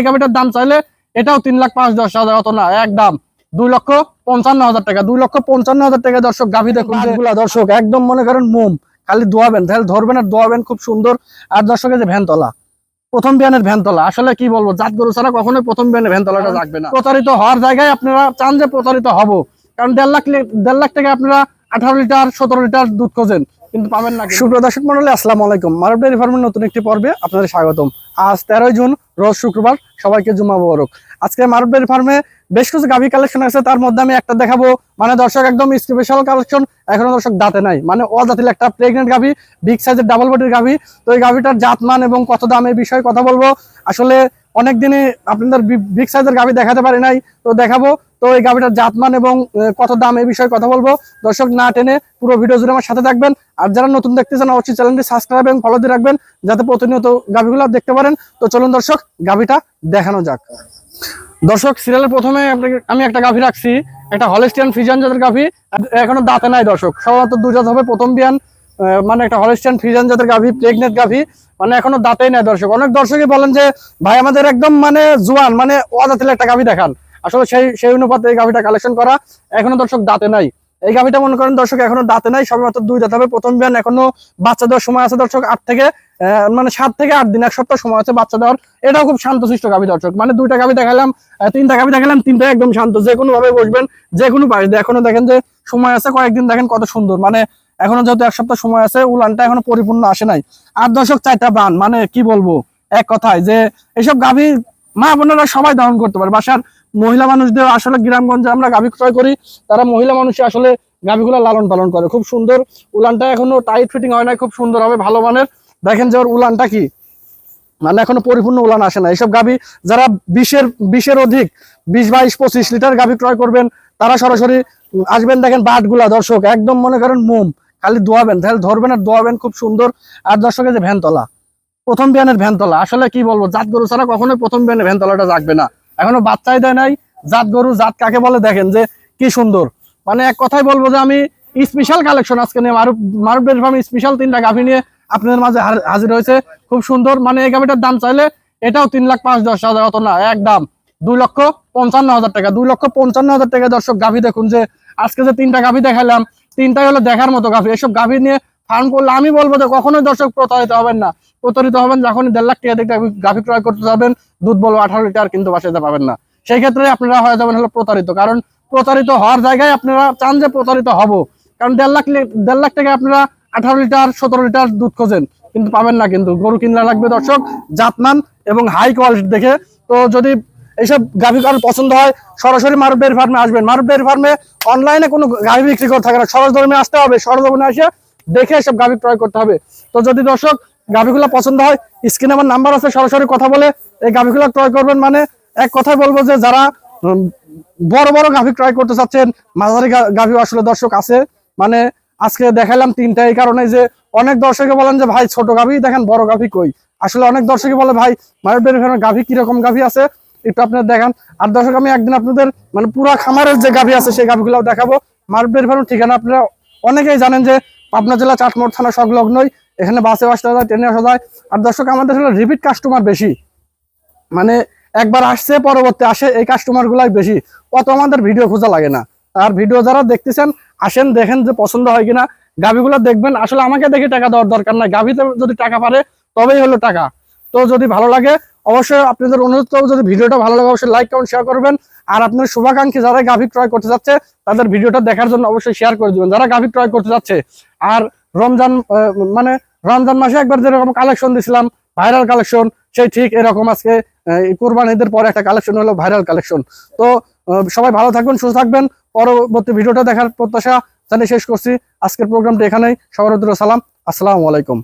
এই গাভিটার দাম চাইলে এটাও তিন লাখ পাঁচ, দশ হাজার, অত না একদম দুই লক্ষ পঞ্চান্ন হাজার টাকা, দুই লক্ষ পঞ্চান্ন হাজার টাকা দর্শক, গাভি দেখুন দর্শক, একদম মনে করেন মোম, খালি দোয়াবেন তাহলে ধরবেন আর দোয়াবেন খুব সুন্দর। আর দর্শকের যে ভ্যানতলা, প্রথম বিয়ানের ভ্যানতলা, আসলে কি বলব, জাত গরু ছাড়া কখনোই প্রথম বিয়ানের ভ্যানতলাটা রাখবে না। প্রতারিত হওয়ার জায়গায় আপনারা চান যে প্রতারিত হব। কারণ দেড় লাখ দেড় লাখ টাকা আপনারা আঠারো লিটার, সতেরো লিটার দুধ খোঁজেন। কিন্তু পাবেন না সুপ্রিয় দর্শক মন্ডলী, আসসালামু আলাইকুম। মারব ডেয়ারি ফার্মের নতুন একটি পর্বে আপনাদের স্বাগতম। আজ তেরোই জুন, রোজ শুক্রবার, সবাইকে জুমা মোবারক। আজকে ডেয়ারি ফার্মে বেশ কিছু গাভি কালেকশন আছে, তার মধ্যে আমি একটা দেখাবো। মানে দর্শক, একদম স্পেশাল কালেকশন এখনও দর্শক দাঁতে নাই। মানে অজাতিল একটা প্রেগনেন্ট গাভি বিগ সাইজের ডাবল বডির গাভি। তো এই গাভিটার জাতমান এবং কত দাম এই বিষয়ে কথা বলব। আসলে অনেক দিনে আপনাদের বিগ সাইজের গাভি দেখাতে পারি নাই। তো দেখাবো, তো এই গাভিটার জাতমান এবং কত দাম এই বিষয়ে কথা বলব। দর্শক না টেনে পুরো ভিডিও জুড়ে আমার সাথে থাকবেন। আর যারা নতুন দেখতেছেন, অবশ্যই চ্যানেলটি সাবস্ক্রাইব এবং ফলো দিয়ে রাখবেন, যাতে প্রতিনিয়ত গাভিগুলো দেখতে পারেন। তো চলুন দর্শক, গাভিটা দেখানো যাক। দর্শক সিরিয়ালের প্রথমে আমি একটা গাভি রাখছি। একটা হলেস্টিয়ান ফিজান জাতের গাভি। এখনও দাঁতে নাই দর্শক। সাধারণত দু জাত হবে, প্রথম বিয়ান। মানে একটা হলেস্টিয়ান ফিজান জাতের গাভি প্রেগনেন্ট গাভি মানে এখনও দাঁতেই নাই দর্শক। অনেক দর্শকই বলেন যে, ভাই, আমাদের একদম মানে জোয়ান মানে অজাতিল একটা গাভি দেখান। আসলে সেই সেই অনুপাতে এই গাভিটা কালেকশন করা এখনও দর্শক দাঁতে নাই। এই গাভিটা মনে করেন দর্শক এখনও দাঁতে নাই সবে মাত্র দুই দাঁত হবে। প্রথম বিয়ান এখনও বাচ্চা দেওয়ার সময় আছে দর্শক আট থেকে মানে সাত থেকে আট দিন, এক সপ্তাহ সময় আছে বাচ্চা দেওয়ার। এটাও খুব শান্তশিষ্ট গাভি দর্শক। মানে দুইটা গাভি দেখালাম তিনটা গাভি দেখালাম তিনটা একদম শান্ত। যে কোনো ভাবে বসবেন যে কোনো পাশ এখনও দেখেন যে সময় আছে, কয়েকদিন দেখেন কত সুন্দর। মানে এখনও যেহেতু এক সপ্তাহ সময় আছে, উলানটা এখনও পরিপূর্ণ আসে নাই। আর দর্শক, চারটা বান মানে কি বলব, এক কথায় যে এইসব গাভি মা বোনেরা সবাই ধারণ করতে পারে। বাসার মহিলা মানুষদের আসলে গ্রামগঞ্জে আমরা গাভি ক্রয় করি, তারা মহিলা মানুষই আসলে গাভিগুলো লালন পালন করে। খুব সুন্দর, উলানটা এখনও টাইট ফিটিং হয় না খুব সুন্দর হবে, ভালো মানের। দেখেন যে ওর উলানটা কি মানে এখনও পরিপূর্ণ উলান আসে না এইসব গাভী যারা বিশের বিশের অধিক, বিশ, বাইশ, পঁচিশ লিটার গাভী ক্রয় করবেন, তারা সরাসরি আসবেন দেখেন বাটগুলা। দর্শক, একদম মনে করেন মোম। খালি দোয়াবেন তাহলে ধরবেন আর দোয়াবেন খুব সুন্দর। আর দর্শকের যে ভ্যানতলা, প্রথম বিয়ানের ভ্যানতলা, আসলে কি বলব, জাত গরু ছাড়া কখনোই প্রথম বিয়ানের ভ্যানতলাটা রাখবে না। এখনও বাচ্চাই দেয় নাই, জাত গরু, জাত কাকে বলে দেখেন যে কি সুন্দর। মানে এক কথাই বলব যে আমি স্পেশাল কালেকশন আজকে নিয়ে, Maruf Maruf dairy farm special তিনটা গাভি নিয়ে আপনাদের মাঝে হাজির হয়েছে। খুব সুন্দর মানে এই গাভিটার দাম চাইলে এটাও তিন লাখ পাঁচ দশ হাজার অত না একদম দুই লক্ষ পঞ্চান্ন হাজার টাকা, দুই লক্ষ পঞ্চান্ন হাজার টাকা দর্শক গাভি দেখুন যে, আজকে যে তিনটা গাভি দেখালাম তিনটাই হলো দেখার মতো গাভি। এসব গাভি নিয়ে ফার্ম করলে আমি বলব যে কখনোই দর্শক প্রতারিত হবেন না। প্রতারিত হবেন যখন দেড় লাখ টাকা গাভি- গাভি ক্রয় করতে যাবেন, দুধ বলব আঠারো লিটার কিন্তু বাসাতে পাবেন না। সেই ক্ষেত্রে আপনারা হয়ে যাবেন হলো প্রতারিত। কারণ প্রতারিত হওয়ার জায়গায় আপনারা চান যে প্রতারিত হব। কারণ দেড় লাখ দেড় লাখ টাকা আপনারা আঠারো লিটার, সতেরো লিটার দুধ খোঁজেন, কিন্তু পাবেন না কিন্তু। গরু কিনলে লাগবে দর্শক জাতমান এবং হাই কোয়ালিটি দেখে। তো যদি এইসব গাভি কারোর পছন্দ হয়, সরাসরি মারুফ ডেয়ারি ফার্মে আসবেন। মারুফ ডেয়ারি ফার্মে অনলাইনে কোনো গাভি বিক্রি করে থাকে না। সরজমিনে আসতে হবে, সরজমিনে এসে দেখে এসব গাভি ক্রয় করতে হবে। তো যদি দর্শক গাভিগুলো পছন্দ হয় স্ক্রিনে আমার নাম্বার আছে, সরাসরি কথা বলে এই গাভিগুলো ক্রয় করবেন। মানে এক কথাই বলব যে যারা বড় বড় গাভি ক্রয় করতে চাচ্ছেন, মাঝারি গাভি আসলে দর্শক আছে। মানে আজকে দেখালাম তিনটা, এই কারণে যে অনেক দর্শকে বলেন যে, ভাই, ছোট গাভি, দেখেন বড় গাভি কই? আসলে অনেক দর্শকে বলে, ভাই মায়ের বের গাভি কীরকম গাভি আছে? একটু আপনার দেখান। আর দর্শক, আমি একদিন আপনাদের মানে পুরা খামারের যে গাভি আছে, সেই গাভিগুলো দেখাবো। মারবের ফার্ম ঠিকানা আপনারা অনেকেই জানেন যে পাবনা জেলা চাটমোড় থানা সংলগ্নই এখানে বাসে আসতে যায়, ট্রেনে আসা যায়। আর দর্শক, আমাদের হলো রিপিট কাস্টমার বেশি। মানে একবার আসছে, পরবর্তী আসে, এই কাস্টমার গুলাই বেশি। অত আমাদের ভিডিও খোঁজা লাগে না। আর ভিডিও যারা দেখতেছেন, আসেন, দেখেন যে পছন্দ হয় কিনা, গাভিগুলো দেখবেন। আসলে আমাকে দেখে টাকা দেওয়ার দরকার নাই। গাভিতে যদি টাকা পারে, তবেই হলো টাকা। তো যদি ভালো লাগে, অবশ্যই আপনাদের অনুরোধ করব, যদি ভিডিওটা ভালো লাগে, অবশ্যই লাইক কমেন্ট শেয়ার করবেন। আর আপনার শুভাকাঙ্ক্ষী যারা গাভি ক্রয় করতে যাচ্ছে, তাদের ভিডিওটা দেখার জন্য অবশ্যই শেয়ার করে দিবেন। যারা গাভি ক্রয় করতে যাচ্ছে, আর রমজান মানে রমজান মাসে একবার যেরকম কালেকশন দিছিলাম ভাইরাল কালেকশন সেই ঠিক এরকম আজকে কোরবান ঈদের পরে একটা কালেকশন হলো ভাইরাল কালেকশন তো সবাই ভালো থাকবেন, সুস্থ থাকবেন। পরবর্তী ভিডিওটা দেখার প্রত্যাশা জানিয়ে শেষ করছি। আজকের প্রোগ্রামটা এখানেই। সবার সালাম। আসসালামু আলাইকুম।